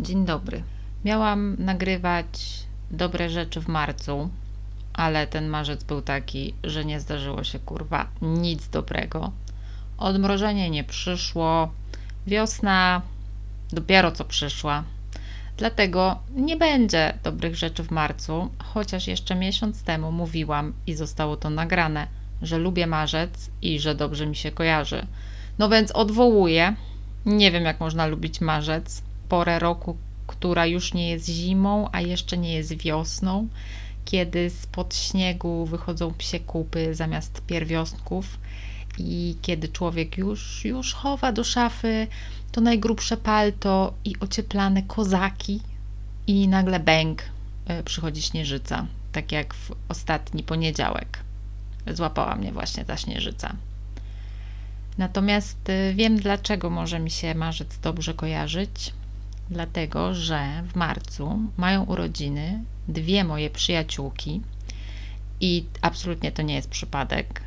Dzień dobry. Miałam nagrywać dobre rzeczy w marcu, ale ten marzec był taki, że nie zdarzyło się kurwa nic dobrego. Odmrożenie nie przyszło, wiosna dopiero co przyszła. Dlatego nie będzie dobrych rzeczy w marcu, chociaż jeszcze miesiąc temu mówiłam i zostało to nagrane, że lubię marzec i że dobrze mi się kojarzy. No więc odwołuję. Nie wiem, jak można lubić marzec, porę roku, która już nie jest zimą, a jeszcze nie jest wiosną, kiedy spod śniegu wychodzą psie kupy zamiast pierwiostków i kiedy człowiek już, już chowa do szafy to najgrubsze palto i ocieplane kozaki i nagle bęk y, przychodzi śnieżyca, tak jak w ostatni poniedziałek. Złapała mnie właśnie ta śnieżyca. Natomiast y, wiem, dlaczego może mi się marzec dobrze kojarzyć. Dlatego, że w marcu mają urodziny dwie moje przyjaciółki i absolutnie to nie jest przypadek,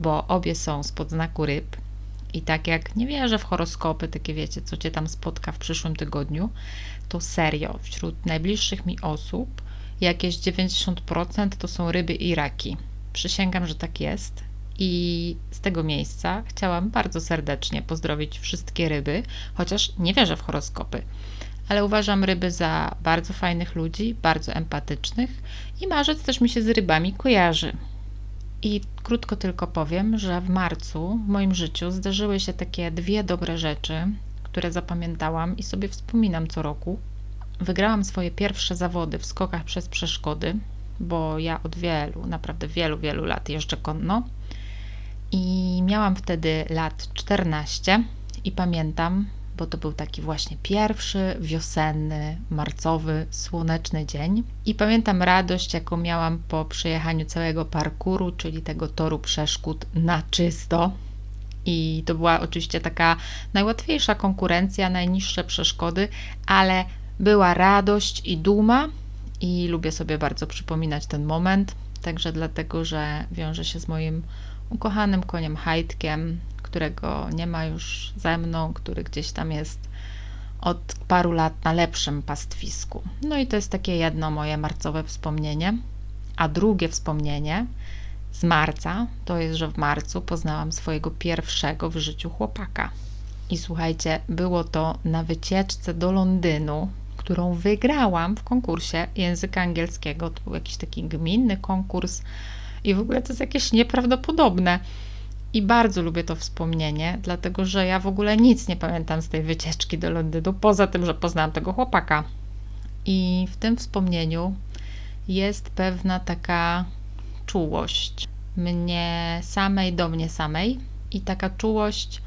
bo obie są spod znaku ryb. I tak jak nie wierzę w horoskopy, takie wiecie, co cię tam spotka w przyszłym tygodniu, to serio, wśród najbliższych mi osób jakieś 90% to są ryby i raki. Przysięgam, że tak jest. I z tego miejsca chciałam bardzo serdecznie pozdrowić wszystkie ryby, chociaż nie wierzę w horoskopy, ale uważam ryby za bardzo fajnych ludzi, bardzo empatycznych i marzec też mi się z rybami kojarzy. I krótko tylko powiem, że w marcu w moim życiu zdarzyły się takie dwie dobre rzeczy, które zapamiętałam i sobie wspominam co roku. Wygrałam swoje pierwsze zawody w skokach przez przeszkody, bo ja od wielu, naprawdę wielu, wielu lat jeżdżę konno i miałam wtedy lat 14 i pamiętam, bo to był taki właśnie pierwszy wiosenny, marcowy, słoneczny dzień. I pamiętam radość, jaką miałam po przejechaniu całego parkuru, czyli tego toru przeszkód na czysto. I to była oczywiście taka najłatwiejsza konkurencja, najniższe przeszkody, ale była radość i duma, i lubię sobie bardzo przypominać ten moment. Także dlatego, że wiąże się z moim ukochanym koniem Hajtkiem, którego nie ma już ze mną, który gdzieś tam jest od paru lat na lepszym pastwisku. No i to jest takie jedno moje marcowe wspomnienie. A drugie wspomnienie z marca to jest, że w marcu poznałam swojego pierwszego w życiu chłopaka. I słuchajcie, było to na wycieczce do Londynu, którą wygrałam w konkursie języka angielskiego. To był jakiś taki gminny konkurs i w ogóle to jest jakieś nieprawdopodobne. I bardzo lubię to wspomnienie, dlatego że ja w ogóle nic nie pamiętam z tej wycieczki do Londynu, poza tym, że poznałam tego chłopaka. I w tym wspomnieniu jest pewna taka czułość mnie samej do mnie samej i taka czułość,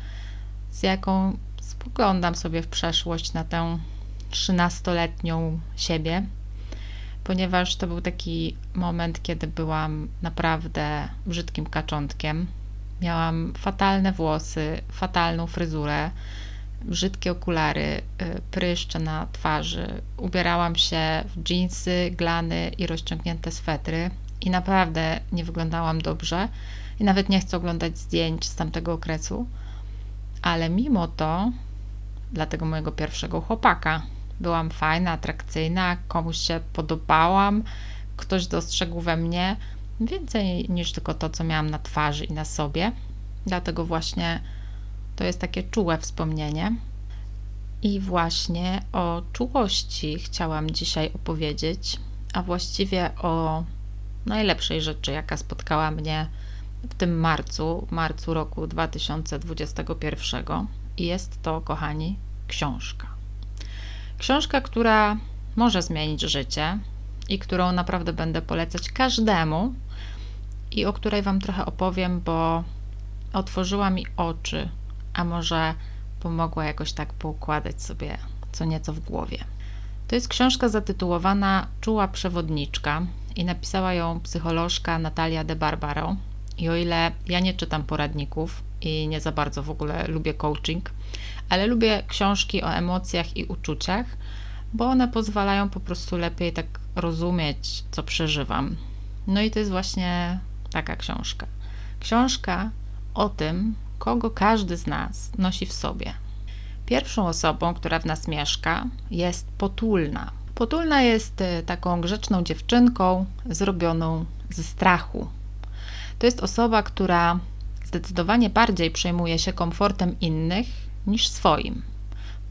z jaką spoglądam sobie w przeszłość na tę trzynastoletnią siebie, ponieważ to był taki moment, kiedy byłam naprawdę brzydkim kaczątkiem. Miałam fatalne włosy, fatalną fryzurę, brzydkie okulary, y, pryszcze na twarzy. Ubierałam się w dżinsy, glany i rozciągnięte swetry i naprawdę nie wyglądałam dobrze. I nawet nie chcę oglądać zdjęć z tamtego okresu, ale mimo to, dla tego mojego pierwszego chłopaka, byłam fajna, atrakcyjna, komuś się podobałam, ktoś dostrzegł we mnie więcej niż tylko to, co miałam na twarzy i na sobie. Dlatego właśnie to jest takie czułe wspomnienie. I właśnie o czułości chciałam dzisiaj opowiedzieć, a właściwie o najlepszej rzeczy, jaka spotkała mnie w tym marcu, marcu roku 2021. I jest to, kochani, książka. Książka, która może zmienić życie i którą naprawdę będę polecać każdemu i o której Wam trochę opowiem, bo otworzyła mi oczy, a może pomogła jakoś tak poukładać sobie co nieco w głowie. To jest książka zatytułowana Czuła przewodniczka i napisała ją psycholożka Natalia de Barbaro. I o ile ja nie czytam poradników i nie za bardzo w ogóle lubię coaching, ale lubię książki o emocjach i uczuciach, bo one pozwalają po prostu lepiej tak rozumieć, co przeżywam. No i to jest właśnie taka książka. Książka o tym, kogo każdy z nas nosi w sobie. Pierwszą osobą, która w nas mieszka, jest potulna. Potulna jest y, taką grzeczną dziewczynką zrobioną ze strachu. To jest osoba, która zdecydowanie bardziej przejmuje się komfortem innych niż swoim.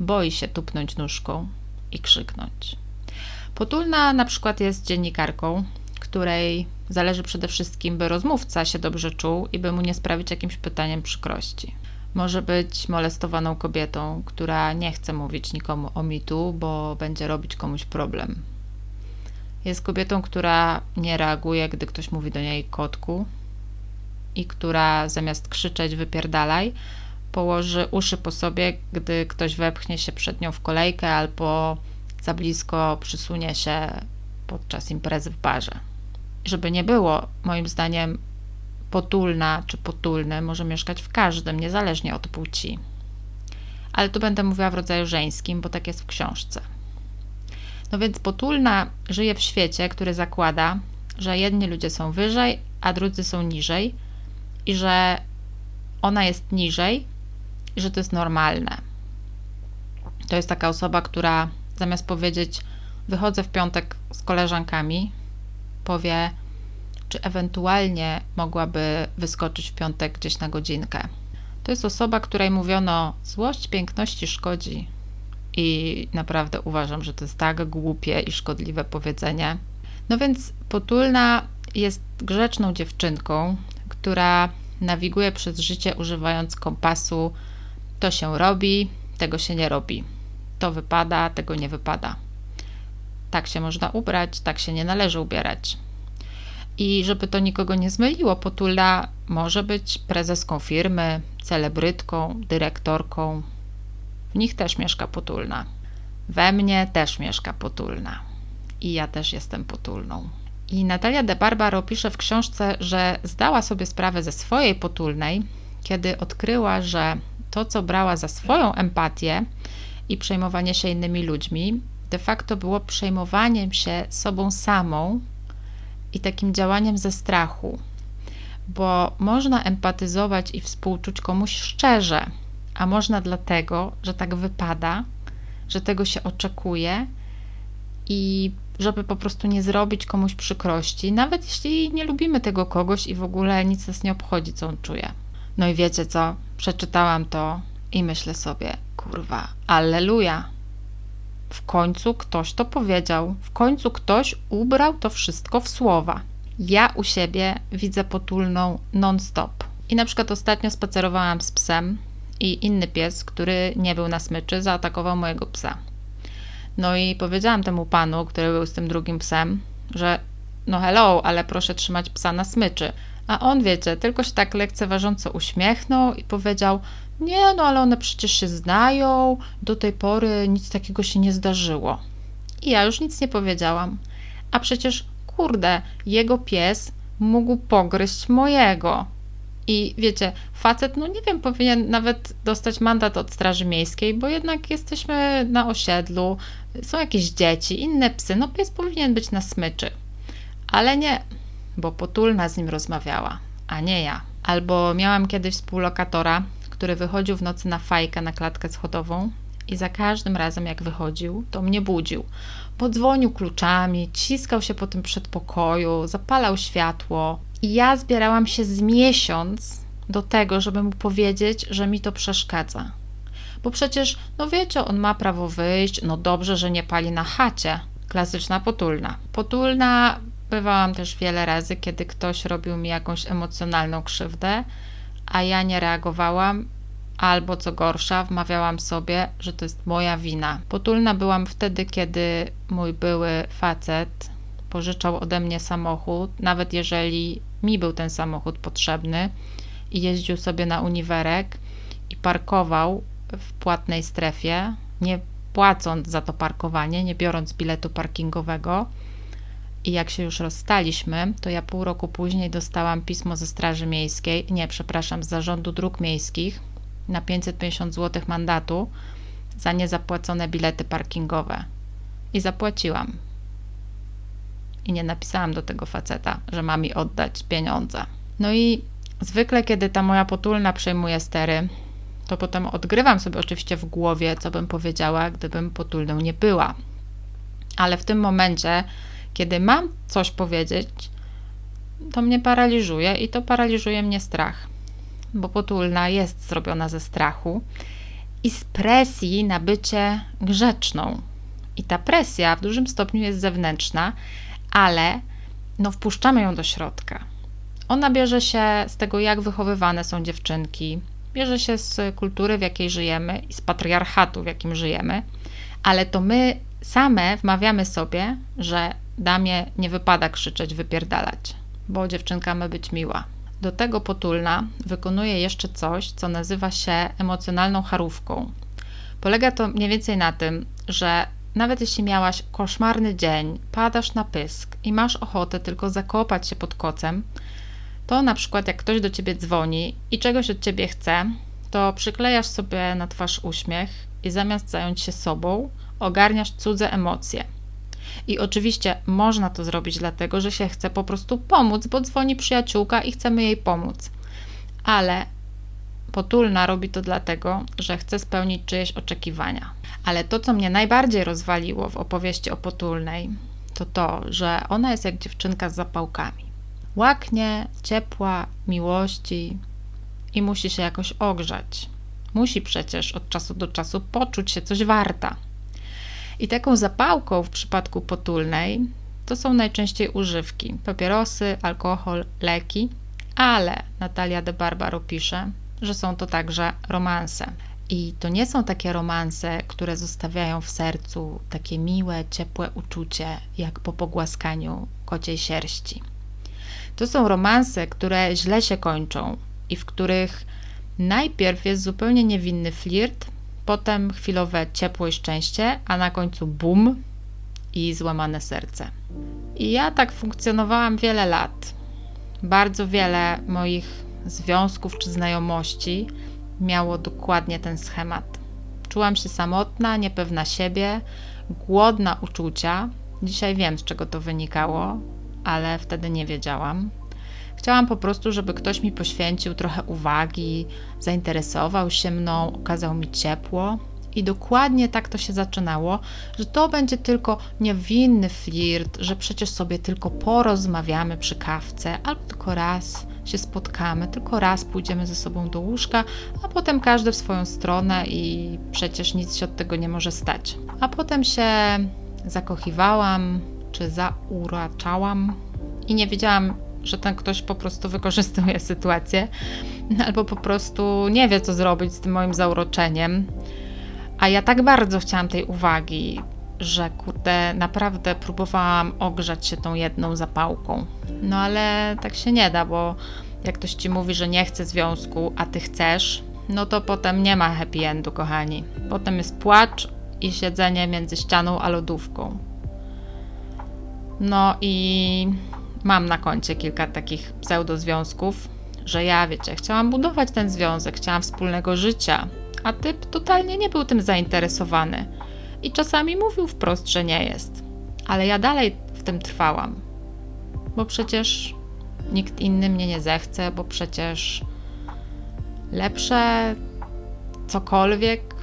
Boi się tupnąć nóżką i krzyknąć. Potulna na przykład jest dziennikarką, której zależy przede wszystkim, by rozmówca się dobrze czuł i by mu nie sprawić jakimś pytaniem przykrości. Może być molestowaną kobietą, która nie chce mówić nikomu o mitu, bo będzie robić komuś problem. Jest kobietą, która nie reaguje, gdy ktoś mówi do niej kotku i która zamiast krzyczeć wypierdalaj, położy uszy po sobie, gdy ktoś wepchnie się przed nią w kolejkę albo za blisko przysunie się podczas imprezy w barze. Żeby nie było, moim zdaniem, potulna czy potulny może mieszkać w każdym, niezależnie od płci. Ale tu będę mówiła w rodzaju żeńskim, bo tak jest w książce. No więc potulna żyje w świecie, który zakłada, że jedni ludzie są wyżej, a drudzy są niżej i że ona jest niżej i że to jest normalne. To jest taka osoba, która zamiast powiedzieć wychodzę w piątek z koleżankami, powie czy ewentualnie mogłaby wyskoczyć w piątek gdzieś na godzinkę. To jest osoba, której mówiono złość piękności szkodzi i naprawdę uważam, że to jest tak głupie i szkodliwe powiedzenie. No więc potulna jest grzeczną dziewczynką, która nawiguje przez życie używając kompasu to się robi, tego się nie robi. To wypada, tego nie wypada. Tak się można ubrać, tak się nie należy ubierać. I żeby to nikogo nie zmyliło, Potula może być prezeską firmy, celebrytką, dyrektorką. W nich też mieszka Potulna. We mnie też mieszka Potulna. I ja też jestem Potulną. I Natalia de Barbaro pisze w książce, że zdała sobie sprawę ze swojej Potulnej, kiedy odkryła, że to, co brała za swoją empatię i przejmowanie się innymi ludźmi, de facto było przejmowaniem się sobą samą i takim działaniem ze strachu, bo można empatyzować i współczuć komuś szczerze, a można dlatego, że tak wypada, że tego się oczekuje i żeby po prostu nie zrobić komuś przykrości, nawet jeśli nie lubimy tego kogoś i w ogóle nic nas nie obchodzi, co on czuje. No i wiecie co? Przeczytałam to i myślę sobie, kurwa, alleluja. W końcu ktoś to powiedział, w końcu ktoś ubrał to wszystko w słowa. Ja u siebie widzę potulną non-stop. I na przykład ostatnio spacerowałam z psem i inny pies, który nie był na smyczy, zaatakował mojego psa. No i powiedziałam temu panu, który był z tym drugim psem, że no hello, ale proszę trzymać psa na smyczy. A on, wiecie, tylko się tak lekceważąco uśmiechnął i powiedział: Nie, no ale one przecież się znają, do tej pory nic takiego się nie zdarzyło. I ja już nic nie powiedziałam. A przecież, kurde, jego pies mógł pogryźć mojego. I wiecie, facet, no nie wiem, powinien nawet dostać mandat od Straży Miejskiej, bo jednak jesteśmy na osiedlu, są jakieś dzieci, inne psy, no pies powinien być na smyczy. Ale nie, bo potulna z nim rozmawiała, a nie ja. Albo miałam kiedyś współlokatora, który wychodził w nocy na fajkę na klatkę schodową i za każdym razem jak wychodził, to mnie budził. Podzwonił kluczami, ciskał się po tym przedpokoju, zapalał światło. I ja zbierałam się z miesiąc do tego, żeby mu powiedzieć, że mi to przeszkadza. Bo przecież, no wiecie, on ma prawo wyjść, no dobrze, że nie pali na chacie. Klasyczna potulna. Potulna Bywałam też wiele razy, kiedy ktoś robił mi jakąś emocjonalną krzywdę, a ja nie reagowałam, albo co gorsza, wmawiałam sobie, że to jest moja wina. Potulna byłam wtedy, kiedy mój były facet pożyczał ode mnie samochód, nawet jeżeli mi był ten samochód potrzebny i jeździł sobie na uniwerek i parkował w płatnej strefie, nie płacąc za to parkowanie, nie biorąc biletu parkingowego i jak się już rozstaliśmy, to ja pół roku później dostałam pismo ze Straży Miejskiej, nie, przepraszam, z Zarządu Dróg Miejskich na 550 zł mandatu za niezapłacone bilety parkingowe. I zapłaciłam. I nie napisałam do tego faceta, że ma mi oddać pieniądze. No i zwykle, kiedy ta moja potulna przejmuje stery, to potem odgrywam sobie oczywiście w głowie, co bym powiedziała, gdybym potulną nie była. Ale w tym momencie, kiedy mam coś powiedzieć, to mnie paraliżuje i to paraliżuje mnie strach, bo potulna jest zrobiona ze strachu i z presji na bycie grzeczną. I ta presja w dużym stopniu jest zewnętrzna, ale no wpuszczamy ją do środka. Ona bierze się z tego, jak wychowywane są dziewczynki, bierze się z kultury, w jakiej żyjemy i z patriarchatu, w jakim żyjemy, ale to my same wmawiamy sobie, że damie nie wypada krzyczeć, wypierdalać, bo dziewczynka ma być miła. Do tego potulna wykonuje jeszcze coś, co nazywa się emocjonalną charówką. Polega to mniej więcej na tym, że nawet jeśli miałaś koszmarny dzień, padasz na pysk i masz ochotę tylko zakopać się pod kocem, to na przykład jak ktoś do ciebie dzwoni i czegoś od ciebie chce, to przyklejasz sobie na twarz uśmiech i zamiast zająć się sobą, ogarniasz cudze emocje. I oczywiście można to zrobić dlatego, że się chce po prostu pomóc, bo dzwoni przyjaciółka i chcemy jej pomóc. Ale potulna robi to dlatego, że chce spełnić czyjeś oczekiwania. Ale to, co mnie najbardziej rozwaliło w opowieści o potulnej, to to, że ona jest jak dziewczynka z zapałkami. Łaknie, ciepła, miłości i musi się jakoś ogrzać. Musi przecież od czasu do czasu poczuć się coś warta. I taką zapałką w przypadku potulnej to są najczęściej używki: papierosy, alkohol, leki, ale Natalia de Barbaro pisze, że są to także romanse. I to nie są takie romanse, które zostawiają w sercu takie miłe, ciepłe uczucie, jak po pogłaskaniu kociej sierści. To są romanse, które źle się kończą i w których najpierw jest zupełnie niewinny flirt, potem chwilowe ciepło i szczęście, a na końcu bum i złamane serce. I ja tak funkcjonowałam wiele lat. Bardzo wiele moich związków czy znajomości miało dokładnie ten schemat. Czułam się samotna, niepewna siebie, głodna uczucia. Dzisiaj wiem, z czego to wynikało, ale wtedy nie wiedziałam. Chciałam po prostu, żeby ktoś mi poświęcił trochę uwagi, zainteresował się mną, okazał mi ciepło. I dokładnie tak to się zaczynało, że to będzie tylko niewinny flirt, że przecież sobie tylko porozmawiamy przy kawce, albo tylko raz się spotkamy, tylko raz pójdziemy ze sobą do łóżka, a potem każdy w swoją stronę i przecież nic się od tego nie może stać. A potem się zakochiwałam, czy zauraczałam i nie wiedziałam, że ten ktoś po prostu wykorzystuje sytuację, albo po prostu nie wie, co zrobić z tym moim zauroczeniem. A ja tak bardzo chciałam tej uwagi, że kurde, naprawdę próbowałam ogrzać się tą jedną zapałką. No ale tak się nie da, bo jak ktoś ci mówi, że nie chce związku, a ty chcesz, no to potem nie ma happy endu, kochani. Potem jest płacz i siedzenie między ścianą a lodówką. No i mam na koncie kilka takich pseudozwiązków, że ja, wiecie, chciałam budować ten związek, chciałam wspólnego życia, a typ totalnie nie był tym zainteresowany i czasami mówił wprost, że nie jest. Ale ja dalej w tym trwałam, bo przecież nikt inny mnie nie zechce, bo przecież lepsze cokolwiek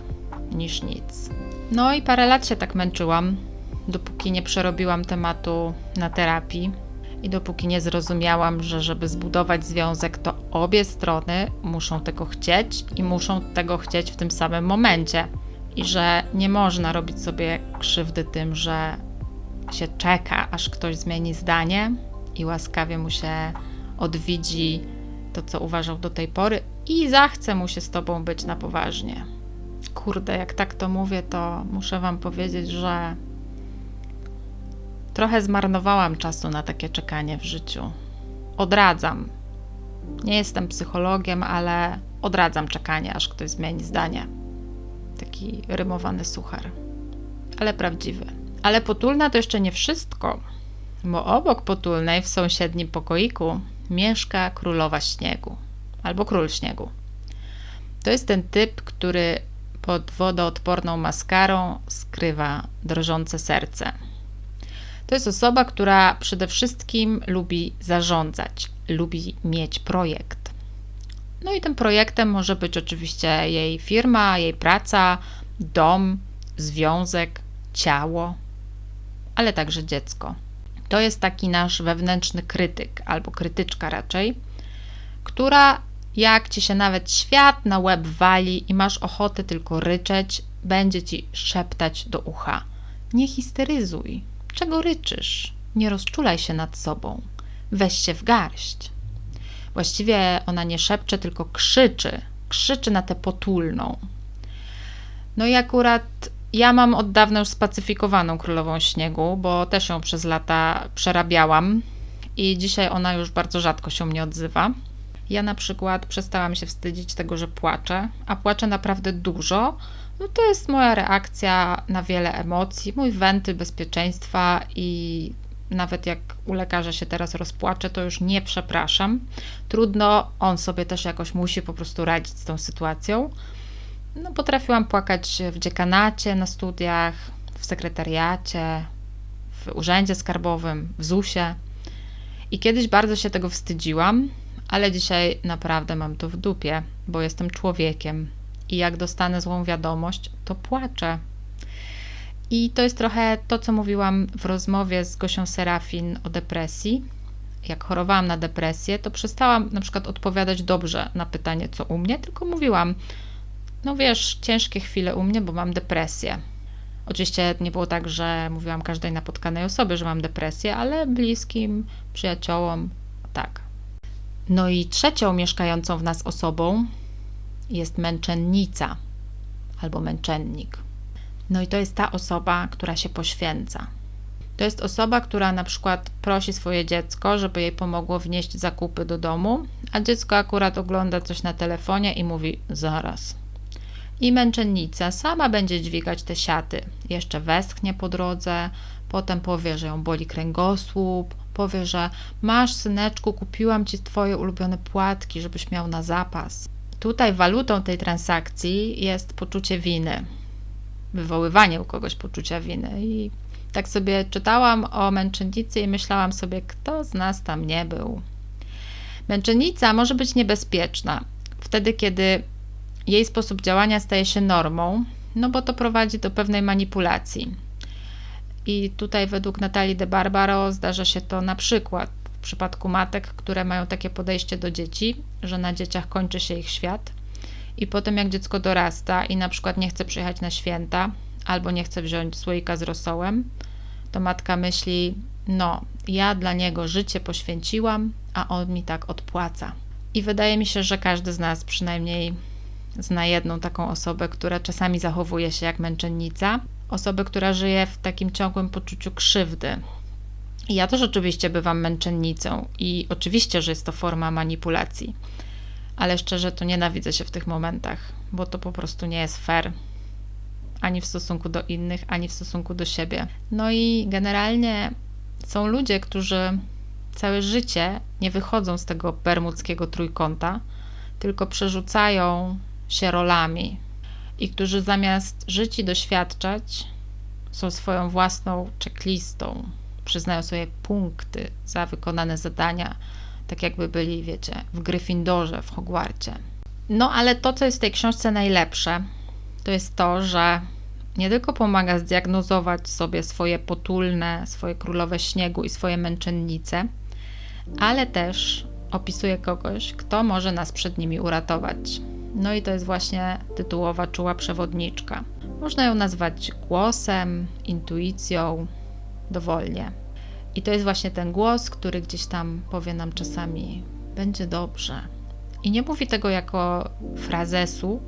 niż nic. No i parę lat się tak męczyłam, dopóki nie przerobiłam tematu na terapii i dopóki nie zrozumiałam, że żeby zbudować związek, to obie strony muszą tego chcieć i muszą tego chcieć w tym samym momencie. I że nie można robić sobie krzywdy tym, że się czeka, aż ktoś zmieni zdanie i łaskawie mu się odwidzi to, co uważał do tej pory i zachce mu się z tobą być na poważnie. Kurde, jak tak to mówię, to muszę wam powiedzieć, że Trochę zmarnowałam czasu na takie czekanie w życiu. Odradzam. Nie jestem psychologiem, ale odradzam czekanie, aż ktoś zmieni zdanie. Taki rymowany suchar, ale prawdziwy. Ale potulna to jeszcze nie wszystko, bo obok potulnej w sąsiednim pokoiku mieszka królowa śniegu albo król śniegu. To jest ten typ, który pod wodoodporną maskarą skrywa drżące serce. To jest osoba, która przede wszystkim lubi zarządzać, lubi mieć projekt. No i tym projektem może być oczywiście jej firma, jej praca, dom, związek, ciało, ale także dziecko. To jest taki nasz wewnętrzny krytyk albo krytyczka raczej, która jak ci się nawet świat na łeb wali i masz ochotę tylko ryczeć, będzie ci szeptać do ucha: Nie histeryzuj. Czego ryczysz? Nie rozczulaj się nad sobą. Weź się w garść. Właściwie ona nie szepcze, tylko krzyczy. Krzyczy na tę potulną. No i akurat ja mam od dawna już spacyfikowaną królową śniegu, bo też ją przez lata przerabiałam i dzisiaj ona już bardzo rzadko się mnie odzywa. Ja na przykład przestałam się wstydzić tego, że płaczę, a płaczę naprawdę dużo. No to jest moja reakcja na wiele emocji, mój wentyl bezpieczeństwa i nawet jak u lekarza się teraz rozpłaczę, to już nie przepraszam. Trudno, on sobie też jakoś musi po prostu radzić z tą sytuacją. No, potrafiłam płakać w dziekanacie, na studiach, w sekretariacie, w urzędzie skarbowym, w ZUS-ie. I kiedyś bardzo się tego wstydziłam, ale dzisiaj naprawdę mam to w dupie, bo jestem człowiekiem i jak dostanę złą wiadomość, to płaczę. I to jest trochę to, co mówiłam w rozmowie z Gosią Serafin o depresji. Jak chorowałam na depresję, to przestałam na przykład odpowiadać dobrze na pytanie, co u mnie, tylko mówiłam, no wiesz, ciężkie chwile u mnie, bo mam depresję. Oczywiście nie było tak, że mówiłam każdej napotkanej osobie, że mam depresję, ale bliskim, przyjaciołom, tak. No i trzecią mieszkającą w nas osobą jest męczennica albo męczennik. No i to jest ta osoba, która się poświęca. To jest osoba, która na przykład prosi swoje dziecko, żeby jej pomogło wnieść zakupy do domu, a dziecko akurat ogląda coś na telefonie i mówi: Zaraz. I męczennica sama będzie dźwigać te siaty. Jeszcze westchnie po drodze, potem powie, że ją boli kręgosłup, powie, że masz syneczku, kupiłam ci twoje ulubione płatki, żebyś miał na zapas. Tutaj walutą tej transakcji jest poczucie winy, wywoływanie u kogoś poczucia winy. I tak sobie czytałam o męczennicy i myślałam sobie, kto z nas tam nie był. Męczennica może być niebezpieczna wtedy, kiedy jej sposób działania staje się normą, no bo to prowadzi do pewnej manipulacji. I tutaj według Natalii de Barbaro zdarza się to na przykład w przypadku matek, które mają takie podejście do dzieci, że na dzieciach kończy się ich świat. I potem jak dziecko dorasta i na przykład nie chce przyjechać na święta albo nie chce wziąć słoika z rosołem, to matka myśli: No, ja dla niego życie poświęciłam, a on mi tak odpłaca. I wydaje mi się, że każdy z nas przynajmniej zna jedną taką osobę, która czasami zachowuje się jak męczennica, osobę, która żyje w takim ciągłym poczuciu krzywdy. I ja też oczywiście bywam męczennicą i oczywiście, że jest to forma manipulacji, ale szczerze to nienawidzę się w tych momentach, bo to po prostu nie jest fair. Ani w stosunku do innych, ani w stosunku do siebie. No i generalnie są ludzie, którzy całe życie nie wychodzą z tego bermudzkiego trójkąta, tylko przerzucają się rolami. I którzy zamiast żyć i doświadczać, są swoją własną checklistą, przyznają sobie punkty za wykonane zadania, tak jakby byli, wiecie, w Gryffindorze, w Hogwarcie. No ale to, co jest w tej książce najlepsze, to jest to, że nie tylko pomaga zdiagnozować sobie swoje potulne, swoje królowe śniegu i swoje męczennice, ale też opisuje kogoś, kto może nas przed nimi uratować. No i to jest właśnie tytułowa czuła przewodniczka. Można ją nazwać głosem, intuicją, dowolnie. I to jest właśnie ten głos, który gdzieś tam powie nam czasami: będzie dobrze. I nie mówi tego jako frazesu,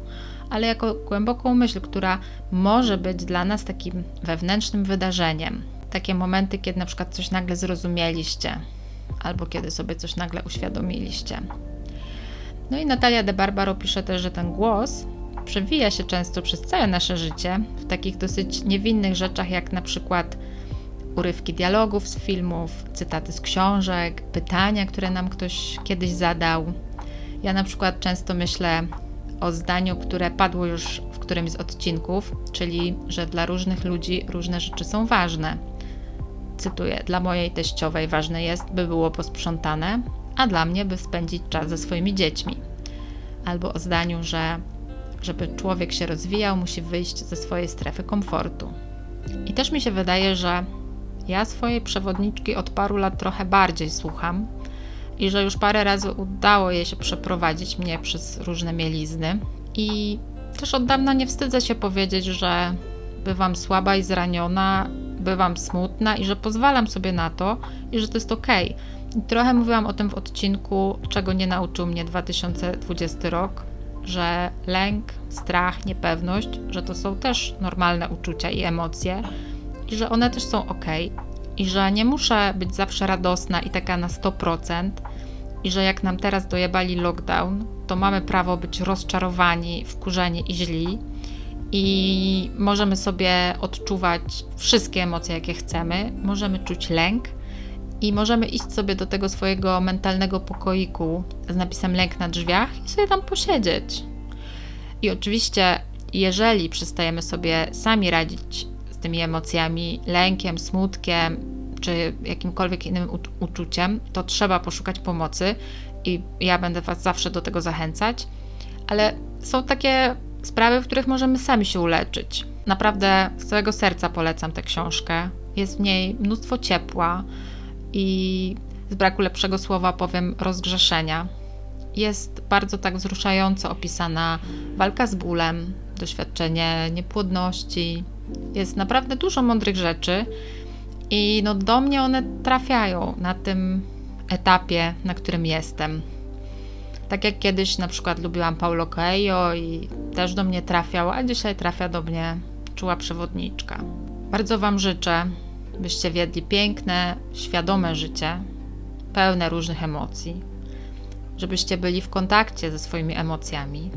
ale jako głęboką myśl, która może być dla nas takim wewnętrznym wydarzeniem. Takie momenty, kiedy na przykład coś nagle zrozumieliście, albo kiedy sobie coś nagle uświadomiliście. No i Natalia de Barbaro pisze też, że ten głos przewija się często przez całe nasze życie w takich dosyć niewinnych rzeczach, jak na przykład urywki dialogów z filmów, cytaty z książek, pytania, które nam ktoś kiedyś zadał. Ja na przykład często myślę o zdaniu, które padło już w którymś z odcinków, czyli że dla różnych ludzi różne rzeczy są ważne. Cytuję: Dla mojej teściowej ważne jest, by było posprzątane, a dla mnie, by spędzić czas ze swoimi dziećmi. albo o zdaniu, że żeby człowiek się rozwijał, musi wyjść ze swojej strefy komfortu. I też mi się wydaje, że ja swojej przewodniczki od paru lat trochę bardziej słucham i że już parę razy udało jej się przeprowadzić mnie przez różne mielizny. I też od dawna nie wstydzę się powiedzieć, że bywam słaba i zraniona, bywam smutna i że pozwalam sobie na to i że to jest ok. I trochę mówiłam o tym w odcinku, czego nie nauczył mnie 2020 rok, że lęk, strach, niepewność, że to są też normalne uczucia i emocje i że one też są ok. I że nie muszę być zawsze radosna i taka na 100%, i że jak nam teraz dojebali lockdown, to mamy prawo być rozczarowani, wkurzeni i źli. I możemy sobie odczuwać wszystkie emocje, jakie chcemy. Możemy czuć lęk i możemy iść sobie do tego swojego mentalnego pokoiku z napisem lęk na drzwiach i sobie tam posiedzieć. I oczywiście, jeżeli przestajemy sobie sami radzić z tymi emocjami, lękiem, smutkiem, czy jakimkolwiek innym uczuciem, to trzeba poszukać pomocy i ja będę Was zawsze do tego zachęcać. Ale są takie sprawy, w których możemy sami się uleczyć. Naprawdę z całego serca polecam tę książkę. Jest w niej mnóstwo ciepła i z braku lepszego słowa powiem rozgrzeszenia. Jest bardzo tak wzruszająco opisana walka z bólem, doświadczenie niepłodności. Jest naprawdę dużo mądrych rzeczy i no do mnie one trafiają na tym etapie, na którym jestem. Tak jak kiedyś na przykład lubiłam Paulo Coelho i też do mnie trafiał, a dzisiaj trafia do mnie czuła przewodniczka. Bardzo Wam życzę, byście wiedli piękne, świadome życie, pełne różnych emocji, żebyście byli w kontakcie ze swoimi emocjami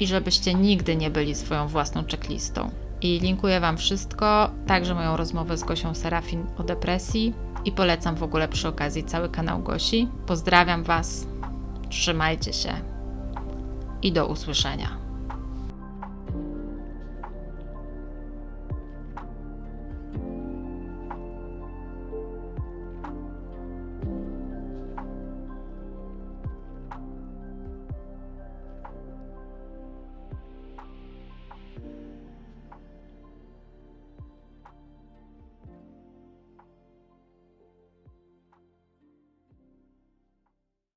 i żebyście nigdy nie byli swoją własną checklistą. I linkuję Wam wszystko, także moją rozmowę z Gosią Serafin o depresji i polecam w ogóle przy okazji cały kanał Gosi. Pozdrawiam Was, trzymajcie się i do usłyszenia.